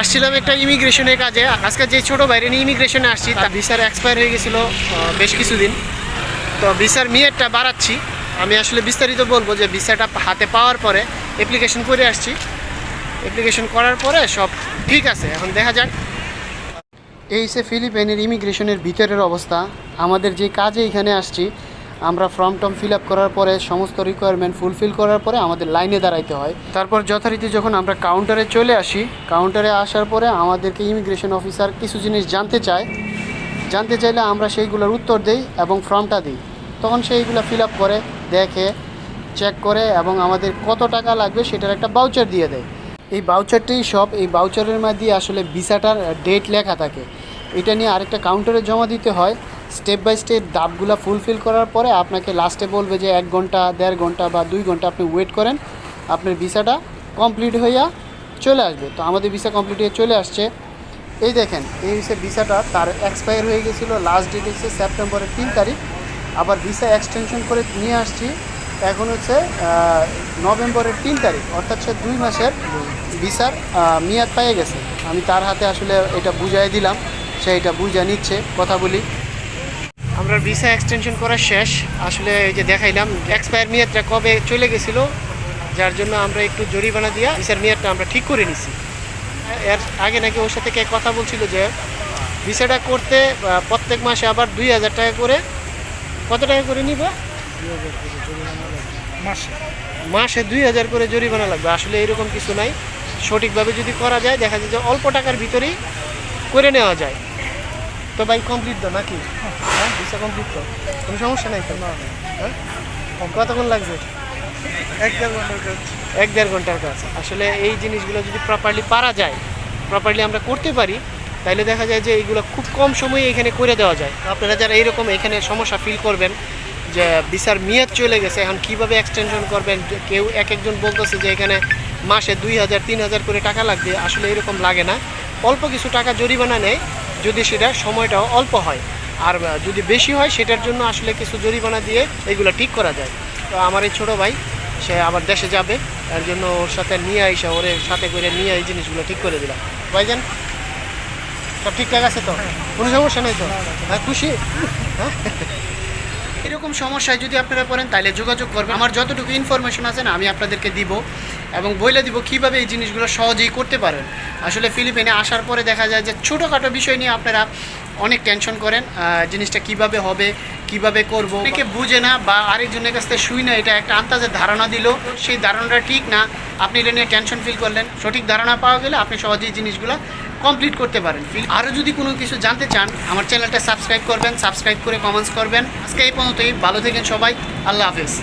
আসছিলাম একটা ইমিগ্রেশনের কাজে। আজকে যে ছোট বাইরে নিয়ে ইমিগ্রেশনে আসছি, তার ভিসার এক্সপায়ার হয়ে গেছিল বেশ কিছুদিন। তো ভিসার মেয়াদটা বাড়াচ্ছি। আমি আসলে বিস্তারিত বলব যে ভিসাটা হাতে পাওয়ার পরে অ্যাপ্লিকেশন করে আসছি। অ্যাপ্লিকেশন করার পরে সব ঠিক আছে, এখন দেখা যাক। এই সে ফিলিপাইনের ইমিগ্রেশনের ভিতরের অবস্থা, আমাদের যে কাজে এখানে আসছি আমরা ফর্ম টর্ম ফিল আপ করার পরে, সমস্ত রিকোয়ারমেন্ট ফুলফিল করার পরে আমাদের লাইনে দাঁড়াইতে হয়। তারপর যথারীতি যখন আমরা কাউন্টারে চলে আসি কাউন্টারে আসার পরে আমাদেরকে ইমিগ্রেশন অফিসার কিছু জিনিস জানতে চায়। জানতে চাইলে আমরা সেইগুলোর উত্তর দেই এবং ফর্মটা দিই। তখন সেইগুলো ফিল আপ করে, দেখে চেক করে এবং আমাদের কত টাকা লাগবে সেটার একটা বাউচার দিয়ে দেয়। এই বাউচারটি সব, এই বাউচারের মাধ্যমে আসলে ভিসাটার ডেট লেখা থাকে। এটা নিয়ে আরেকটা কাউন্টারে জমা দিতে হয়। স্টেপ বাই স্টেপ দাবগুলো ফুলফিল করার পরে আপনাকে লাস্টে বলবে যে এক ঘণ্টা, দেড় ঘণ্টা বা দুই ঘণ্টা আপনি ওয়েট করেন, আপনার ভিসাটা কমপ্লিট হইয়া চলে আসবে। তো আমাদের ভিসা কমপ্লিট হয়ে চলে আসছে। এই দেখেন, এই হচ্ছে ভিসাটা, তার এক্সপায়ার হয়ে গেছিল লাস্ট ডেট হচ্ছে সেপ্টেম্বরের তিন তারিখ। আবার ভিসা এক্সটেনশন করে নিয়ে আসছি, এখন হচ্ছে নভেম্বরের তিন তারিখ, অর্থাৎ সে দুই মাসের ভিসার মেয়াদ পেয়ে গেছে। আমি তার হাতে আসলে এটা বুঝাই দিলাম, সে এটা বুঝা নিচ্ছে, কথা বলি। আমরা ভিসা এক্সটেনশন করা শেষ। আসলে এই যে দেখাইলাম এক্সপায়ার মেয়াদটা কবে চলে গেছিল যার জন্য আমরা একটু জরিমানা দিয়া ভিসার মেয়াদটা আমরা ঠিক করে নিছি। এর আগে নাকি ওর সাথে কে কথা বলছিল যে ভিসাটা করতে প্রত্যেক মাসে আবার দুই হাজার টাকা করে কত টাকা করে নিবা? মাসে। মাসে দুই হাজার করে জরিমানা লাগবে। আসলে এরকম কিছু নাই। সঠিকভাবে যদি করা যায় দেখা যায় যে অল্প টাকার ভিতরেই করে নেওয়া যায়। তো ভাই কমপ্লিট তো নাকি? হ্যাঁ। ভিসা কমপ্লিট তো। কোনো সমস্যা নাই তো? হ্যাঁ? কতক্ষণ লাগবে? এক দেড় ঘণ্টার কাজ। এক দেড় ঘণ্টার কাজ। আসলে এই জিনিসগুলো যদি প্রপারলি পারা যায় প্রপারলি আমরা করতে পারি তাইলে দেখা যায় যে এইগুলো খুব কম সময়ে এখানে করে দেওয়া যায়। আপনারা যারা এইরকম এখানে সমস্যা ফিল করবেন যে ভিসার মেয়াদ চলে গেছে এখন কীভাবে এক্সটেনশন করবেন কেউ এক একজন বলতেছে যে এখানে মাসে দুই হাজার তিন হাজার করে টাকা লাগবে আসলে এরকম লাগে না। অল্প কিছু টাকা জরিমানা নেয় যদি সেটা সময়টাও অল্প হয়। আর যদি বেশি হয় সেটার জন্য আসলে কিছু জরিমানা দিয়ে এগুলো ঠিক করা যায়। তো আমার এই ছোটো ভাই, সে আবার দেশে যাবে, তার জন্য ওর সাথে নিয়ে আইসা, ওর সাথে করে নিয়ে এই জিনিসগুলো ঠিক করে দিলাম। ভাইজান, সব ঠিকঠাক আছে তো? কোনো সমস্যা নেই তো? হ্যাঁ খুশি? হ্যাঁ? এরকম সমস্যায় যদি আপনারা পড়েন, তাহলে যোগাযোগ করবেন। আমার যতটুকু ইনফরমেশন আছে না, আমি আপনাদেরকে দিব। এবং বলে দিব কীভাবে এই জিনিসগুলো সহজেই করতে পারেন। আসলে ফিলিপিনে আসার পরে দেখা যায় যে ছোটোখাটো বিষয় নিয়ে আপনারা অনেক টেনশন করেন জিনিসটা কীভাবে হবে, কীভাবে করব। অনেকে বুঝে না বা আরেকজনের কাছ থেকে শুই না, এটা একটা আন্দাজের ধারণা দিল, সেই ধারণাটা ঠিক না। আপনি এটা নিয়ে টেনশন ফিল করলেন, সঠিক ধারণা পাওয়া গেলে আপনি সহজেই জিনিসগুলো কমপ্লিট করতে পারেন। আরও যদি কোনো কিছু জানতে চান, আমার চ্যানেলটা সাবস্ক্রাইব করবেন সাবস্ক্রাইব করে কমেন্টস করবেন। আজকে এই পর্যন্তই, ভালো থাকেন সবাই, আল্লাহ হাফেজ।